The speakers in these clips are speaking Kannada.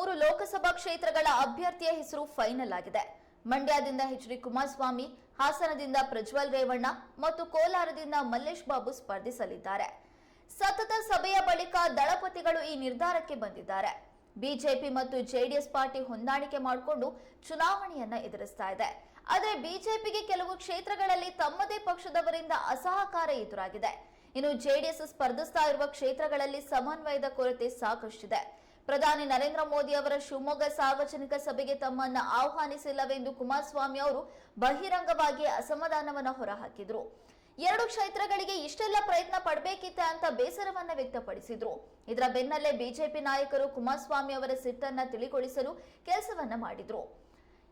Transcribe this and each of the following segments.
ಮೂರು ಲೋಕಸಭಾ ಕ್ಷೇತ್ರಗಳ ಅಭ್ಯರ್ಥಿಯ ಹೆಸರು ಫೈನಲ್ ಆಗಿದೆ. ಮಂಡ್ಯದಿಂದ ಎಚ್ ಡಿ ಕುಮಾರಸ್ವಾಮಿ, ಹಾಸನದಿಂದ ಪ್ರಜ್ವಲ್ ರೇವಣ್ಣ ಮತ್ತು ಕೋಲಾರದಿಂದ ಮಲ್ಲೇಶ್ ಬಾಬು ಸ್ಪರ್ಧಿಸಲಿದ್ದಾರೆ. ಸತತ ಸಭೆಯ ಬಳಿಕ ದಳಪತಿಗಳು ಈ ನಿರ್ಧಾರಕ್ಕೆ ಬಂದಿದ್ದಾರೆ. ಬಿಜೆಪಿ ಮತ್ತು ಜೆಡಿಎಸ್ ಪಾರ್ಟಿ ಹೊಂದಾಣಿಕೆ ಮಾಡಿಕೊಂಡು ಚುನಾವಣೆಯನ್ನ ಎದುರಿಸ್ತಾ ಇದೆ. ಆದರೆ ಬಿಜೆಪಿಗೆ ಕೆಲವು ಕ್ಷೇತ್ರಗಳಲ್ಲಿ ತಮ್ಮದೇ ಪಕ್ಷದವರಿಂದ ಅಸಹಕಾರ ಎದುರಾಗಿದೆ. ಇನ್ನು ಜೆಡಿಎಸ್ ಸ್ಪರ್ಧಿಸ್ತಾ ಇರುವ ಕ್ಷೇತ್ರಗಳಲ್ಲಿ ಸಮನ್ವಯದ ಕೊರತೆ ಸಾಕಷ್ಟಿದೆ. ಪ್ರಧಾನಿ ನರೇಂದ್ರ ಮೋದಿ ಅವರ ಶಿವಮೊಗ್ಗ ಸಾರ್ವಜನಿಕ ಸಭೆಗೆ ತಮ್ಮನ್ನ ಆಹ್ವಾನಿಸಿಲ್ಲವೆಂದು ಕುಮಾರಸ್ವಾಮಿ ಅವರು ಬಹಿರಂಗವಾಗಿ ಅಸಮಾಧಾನವನ್ನು ಹೊರಹಾಕಿದ್ರು. ಎರಡು ಕ್ಷೇತ್ರಗಳಿಗೆ ಇಷ್ಟೆಲ್ಲ ಪ್ರಯತ್ನ ಪಡಬೇಕಿತ್ತ ಅಂತ ಬೇಸರವನ್ನ ವ್ಯಕ್ತಪಡಿಸಿದ್ರು. ಇದರ ಬೆನ್ನಲ್ಲೇ ಬಿಜೆಪಿ ನಾಯಕರು ಕುಮಾರಸ್ವಾಮಿ ಅವರ ಸಿಟ್ಟನ್ನ ತಿಳಿಗೊಳಿಸಲು ಕೆಲಸವನ್ನ ಮಾಡಿದ್ರು.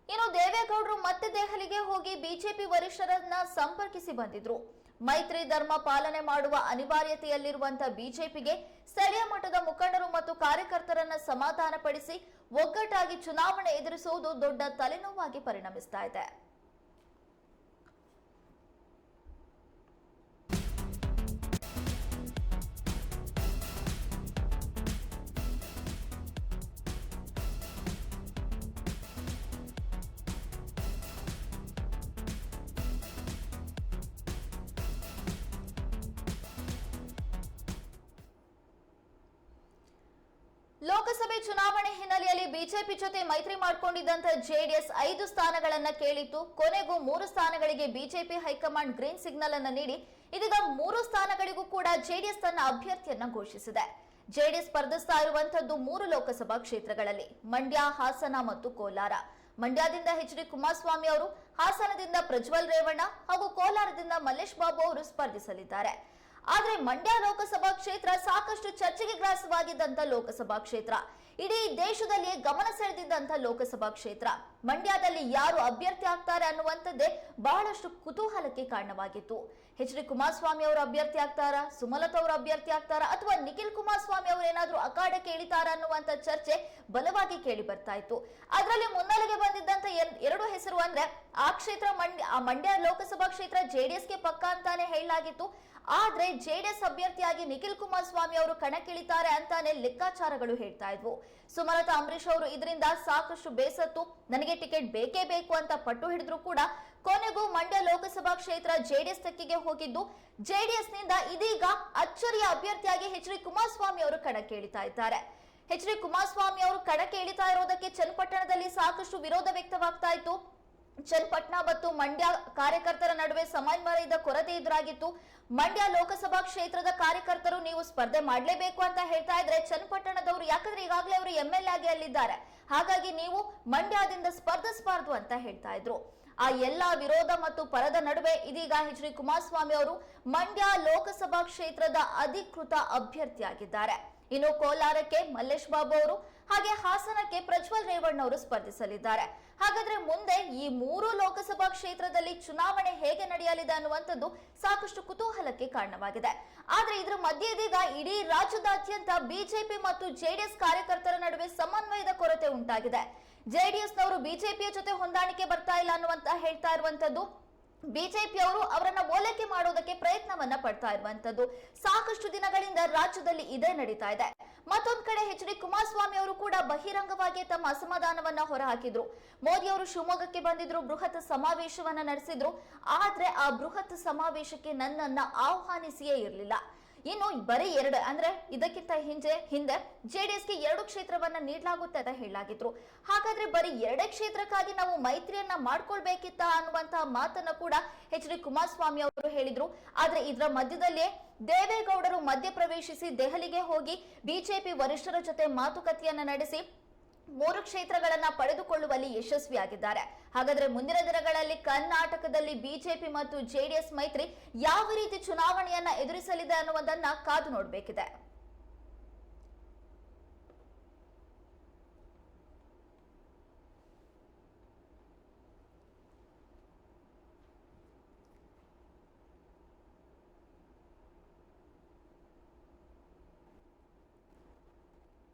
ಇನ್ನು ದೇವೇಗೌಡರು ಮತ್ತೆ ದೆಹಲಿಗೆ ಹೋಗಿ ಬಿಜೆಪಿ ವರಿಷ್ಠರನ್ನ ಸಂಪರ್ಕಿಸಿ ಬಂದಿದ್ರು. ಮೈತ್ರಿ ಧರ್ಮ ಪಾಲನೆ ಮಾಡುವ ಅನಿವಾರ್ಯತೆಯಲ್ಲಿರುವಂತಹ ಬಿಜೆಪಿಗೆ ಸ್ಥಳೀಯ ಮಟ್ಟದ ಮುಖಂಡರು ಮತ್ತು ಕಾರ್ಯಕರ್ತರನ್ನ ಸಮಾಧಾನಪಡಿಸಿ ಒಗ್ಗಟ್ಟಾಗಿ ಚುನಾವಣೆ ಎದುರಿಸುವುದು ದೊಡ್ಡ ತಲೆನೋವಾಗಿ ಪರಿಣಮಿಸ್ತಾ ಇದೆ. ಲೋಕಸಭೆ ಚುನಾವಣೆ ಹಿನ್ನೆಲೆಯಲ್ಲಿ ಬಿಜೆಪಿ ಜೊತೆ ಮೈತ್ರಿ ಮಾಡಿಕೊಂಡಿದ್ದಂತ ಜೆಡಿಎಸ್ ಐದು ಸ್ಥಾನಗಳನ್ನ ಕೇಳಿತ್ತು. ಕೊನೆಗೂ ಮೂರು ಸ್ಥಾನಗಳಿಗೆ ಬಿಜೆಪಿ ಹೈಕಮಾಂಡ್ ಗ್ರೀನ್ ಸಿಗ್ನಲ್ ಅನ್ನು ನೀಡಿ, ಇದೀಗ ಮೂರು ಸ್ಥಾನಗಳಿಗೂ ಕೂಡ ಜೆಡಿಎಸ್ ತನ್ನ ಅಭ್ಯರ್ಥಿಯನ್ನ ಘೋಷಿಸಿದೆ. ಜೆಡಿಎಸ್ ಸ್ಪರ್ಧಿಸ್ತಾ ಇರುವಂತದ್ದು ಮೂರು ಲೋಕಸಭಾ ಕ್ಷೇತ್ರಗಳಲ್ಲಿ, ಮಂಡ್ಯ, ಹಾಸನ ಮತ್ತು ಕೋಲಾರ. ಮಂಡ್ಯದಿಂದ ಎಚ್ ಡಿ ಕುಮಾರಸ್ವಾಮಿ ಅವರು, ಹಾಸನದಿಂದ ಪ್ರಜ್ವಲ್ ರೇವಣ್ಣ ಹಾಗೂ ಕೋಲಾರದಿಂದ ಮಲ್ಲೇಶ್ ಬಾಬು ಅವರು ಸ್ಪರ್ಧಿಸಲಿದ್ದಾರೆ. ಆದ್ರೆ ಮಂಡ್ಯ ಲೋಕಸಭಾ ಕ್ಷೇತ್ರ ಸಾಕಷ್ಟು ಚರ್ಚೆಗೆ ಗ್ರಾಸವಾಗಿದ್ದಂತ ಲೋಕಸಭಾ ಕ್ಷೇತ್ರ. ಇಡೀ ದೇಶದಲ್ಲಿ ಗಮನ ಸೆಳೆದಿದ್ದಂತ ಲೋಕಸಭಾ ಕ್ಷೇತ್ರ. ಮಂಡ್ಯದಲ್ಲಿ ಯಾರು ಅಭ್ಯರ್ಥಿ ಆಗ್ತಾರೆ ಅನ್ನುವಂಥದ್ದೇ ಬಹಳಷ್ಟು ಕುತೂಹಲಕ್ಕೆ ಕಾರಣವಾಗಿತ್ತು. ಎಚ್ ಡಿ ಕುಮಾರಸ್ವಾಮಿ ಅವರು ಅಭ್ಯರ್ಥಿ ಆಗ್ತಾರಾ? ಸುಮಲತಾ ಅವರು ಅಭ್ಯರ್ಥಿ ಆಗ್ತಾರಾ? ಅಥವಾ ನಿಖಿಲ್ ಕುಮಾರಸ್ವಾಮಿ ಅವರು ಏನಾದರೂ ಅಖಾಡಕ್ಕೆ ಇಳಿತಾರ ಅನ್ನುವಂತ ಚರ್ಚೆ ಬಲವಾಗಿ ಕೇಳಿ ಬರ್ತಾ ಇತ್ತು. ಅದರಲ್ಲಿ ಮುನ್ನೆಲೆಗೆ ಬಂದಿದ್ದಂತ ಎರ್- ಎರಡು ಹೆಸರು ಅಂದ್ರೆ ಆ ಕ್ಷೇತ್ರ ಮಂಡ್ಯ ಮಂಡ್ಯ ಲೋಕಸಭಾ ಕ್ಷೇತ್ರ ಜೆಡಿಎಸ್ಗೆ ಪಕ್ಕ ಅಂತಾನೆ ಹೇಳಲಾಗಿತ್ತು. ಆದ್ರೆ ಜೆಡಿಎಸ್ ಅಭ್ಯರ್ಥಿಯಾಗಿ ನಿಖಿಲ್ ಕುಮಾರಸ್ವಾಮಿ ಅವರು ಕಣಕ್ಕಿಳಿತಾರೆ ಅಂತಾನೆ ಲೆಕ್ಕಾಚಾರಗಳು ಹೇಳ್ತಾ ಇದ್ವು. ಸುಮಲತಾ ಅಂಬರೀಷ್ ಅವರು, ಇದರಿಂದ ಸಾಕಷ್ಟು ಬೇಸತ್ತು, ನನಗೆ ಟಿಕೆಟ್ ಬೇಕೇ ಬೇಕು ಅಂತ ಪಟ್ಟು ಹಿಡಿದ್ರು ಕೂಡ ಕೊನೆಗೂ ಮಂಡ್ಯ ಲೋಕಸಭಾ ಕ್ಷೇತ್ರ ಜೆಡಿಎಸ್ ತೆಕ್ಕಿಗೆ ಹೋಗಿದ್ದು ಜೆಡಿಎಸ್ನಿಂದ ಇದೀಗ ಅಚ್ಚರಿಯ ಅಭ್ಯರ್ಥಿಯಾಗಿ ಎಚ್ ಡಿ ಕುಮಾರಸ್ವಾಮಿ ಅವರು ಕಣಕ್ಕೆ ಇಳಿತಾ ಇದ್ದಾರೆ. ಎಚ್ ಡಿ ಕುಮಾರಸ್ವಾಮಿ ಅವರು ಕಣಕ್ಕೆ ಇಳಿತಾ ಇರೋದಕ್ಕೆ ಚನ್ನಪಟ್ಟಣದಲ್ಲಿ ಸಾಕಷ್ಟು ವಿರೋಧ ವ್ಯಕ್ತವಾಗ್ತಾ ಇತ್ತು. ಚನ್ನಪಟ್ಟಣ ಮತ್ತು ಮಂಡ್ಯ ಕಾರ್ಯಕರ್ತರ ನಡುವೆ ಸಮನ್ವಯದ ಕೊರತೆ ಎದುರಾಗಿತ್ತು. ಮಂಡ್ಯ ಲೋಕಸಭಾ ಕ್ಷೇತ್ರದ ಕಾರ್ಯಕರ್ತರು ನೀವು ಸ್ಪರ್ಧೆ ಮಾಡಲೇಬೇಕು ಅಂತ ಹೇಳ್ತಾ ಇದ್ರೆ ಚನ್ನಪಟ್ಟಣದವರು ಯಾಕಂದ್ರೆ ಈಗಾಗಲೇ ಅವರು ಎಂ ಎಲ್ ಆಗಿ ಅಲ್ಲಿದ್ದಾರೆ. ಹಾಗಾಗಿ ನೀವು ಮಂಡ್ಯದಿಂದ ಸ್ಪರ್ಧಿಸಬಾರದು ಅಂತ ಹೇಳ್ತಾ ಇದ್ರು. ಆ ಎಲ್ಲಾ ವಿರೋಧ ಮತ್ತು ಪರದ ನಡುವೆ ಇದೀಗ ಎಚ್ ಡಿ ಕುಮಾರಸ್ವಾಮಿ ಅವರು ಮಂಡ್ಯ ಲೋಕಸಭಾ ಕ್ಷೇತ್ರದ ಅಧಿಕೃತ ಅಭ್ಯರ್ಥಿಯಾಗಿದ್ದಾರೆ. ಇನ್ನು ಕೋಲಾರಕ್ಕೆ ಮಲ್ಲೇಶ್ ಬಾಬು ಅವರು ಹಾಗೆ ಹಾಸನಕ್ಕೆ ಪ್ರಜ್ವಲ್ ರೇವಣ್ಣ ಅವರು ಸ್ಪರ್ಧಿಸಲಿದ್ದಾರೆ. ಹಾಗಾದ್ರೆ ಮುಂದೆ ಈ ಮೂರು ಲೋಕಸಭಾ ಕ್ಷೇತ್ರದಲ್ಲಿ ಚುನಾವಣೆ ಹೇಗೆ ನಡೆಯಲಿದೆ ಅನ್ನುವಂಥದ್ದು ಸಾಕಷ್ಟು ಕುತೂಹಲಕ್ಕೆ ಕಾರಣವಾಗಿದೆ. ಆದ್ರೆ ಇದರ ಮಧ್ಯೆ ಇದೀಗ ಇಡೀ ರಾಜ್ಯದಾದ್ಯಂತ ಬಿಜೆಪಿ ಮತ್ತು ಜೆಡಿಎಸ್ ಕಾರ್ಯಕರ್ತರ ನಡುವೆ ಸಮನ್ವಯದ ಕೊರತೆ ಉಂಟಾಗಿದೆ. ಜೆಡಿಎಸ್ನವರು ಬಿಜೆಪಿಯ ಜೊತೆ ಹೊಂದಾಣಿಕೆ ಬರ್ತಾ ಇಲ್ಲ ಅನ್ನುವಂತ ಹೇಳ್ತಾ ಇರುವಂತದ್ದು ಬಿಜೆಪಿ ಅವರು ಅವರನ್ನ ಓಲೈಕೆ ಮಾಡೋದಕ್ಕೆ ಪ್ರಯತ್ನವನ್ನ ಪಡ್ತಾ ಇರುವಂತದ್ದು ಸಾಕಷ್ಟು ದಿನಗಳಿಂದ ರಾಜ್ಯದಲ್ಲಿ ಇದೇ ನಡೀತಾ ಇದೆ. ಮತ್ತೊಂದ್ ಕಡೆ ಎಚ್ ಡಿ ಕುಮಾರಸ್ವಾಮಿ ಅವರು ಕೂಡ ಬಹಿರಂಗವಾಗಿ ತಮ್ಮ ಅಸಮಾಧಾನವನ್ನ ಹೊರಹಾಕಿದ್ರು. ಮೋದಿ ಅವರು ಶಿವಮೊಗ್ಗಕ್ಕೆ ಬಂದಿದ್ರು, ಬೃಹತ್ ಸಮಾವೇಶವನ್ನ ನಡೆಸಿದ್ರು. ಆದ್ರೆ ಆ ಬೃಹತ್ ಸಮಾವೇಶಕ್ಕೆ ನನ್ನನ್ನ ಆಹ್ವಾನಿಸಿಯೇ ಇರಲಿಲ್ಲ. ಇನ್ನು ಬರೀ ಎರಡು, ಅಂದ್ರೆ ಇದಕ್ಕಿಂತ ಹಿಂದೆ ಹಿಂದೆ ಜೆಡಿಎಸ್ಗೆ ಎರಡು ಕ್ಷೇತ್ರವನ್ನ ನೀಡಲಾಗುತ್ತೆ ಅಂತ ಹೇಳಲಾಗಿದ್ರು. ಹಾಗಾದ್ರೆ ಬರೀ ಎರಡೇ ಕ್ಷೇತ್ರಕ್ಕಾಗಿ ನಾವು ಮೈತ್ರಿಯನ್ನ ಮಾಡ್ಕೊಳ್ಬೇಕಿತ್ತ ಅನ್ನುವಂತಹ ಮಾತನ್ನ ಕೂಡ ಎಚ್ ಡಿ ಕುಮಾರಸ್ವಾಮಿ ಅವರು ಹೇಳಿದ್ರು. ಆದ್ರೆ ಇದರ ಮಧ್ಯದಲ್ಲೇ ದೇವೇಗೌಡರು ಮಧ್ಯಪ್ರವೇಶಿಸಿ ದೆಹಲಿಗೆ ಹೋಗಿ ಬಿಜೆಪಿ ವರಿಷ್ಠರ ಜೊತೆ ಮಾತುಕತೆಯನ್ನ ನಡೆಸಿ ಮೂರು ಕ್ಷೇತ್ರಗಳನ್ನ ಪಡೆದುಕೊಳ್ಳುವಲ್ಲಿ ಯಶಸ್ವಿಯಾಗಿದ್ದಾರೆ. ಹಾಗಾದ್ರೆ ಮುಂದಿನ ದಿನಗಳಲ್ಲಿ ಕರ್ನಾಟಕದಲ್ಲಿ ಬಿಜೆಪಿ ಮತ್ತು ಜೆಡಿಎಸ್ ಮೈತ್ರಿ ಯಾವ ರೀತಿ ಚುನಾವಣೆಯನ್ನ ಎದುರಿಸಲಿದೆ ಅನ್ನುವುದನ್ನ ಕಾದು ನೋಡಬೇಕಿದೆ.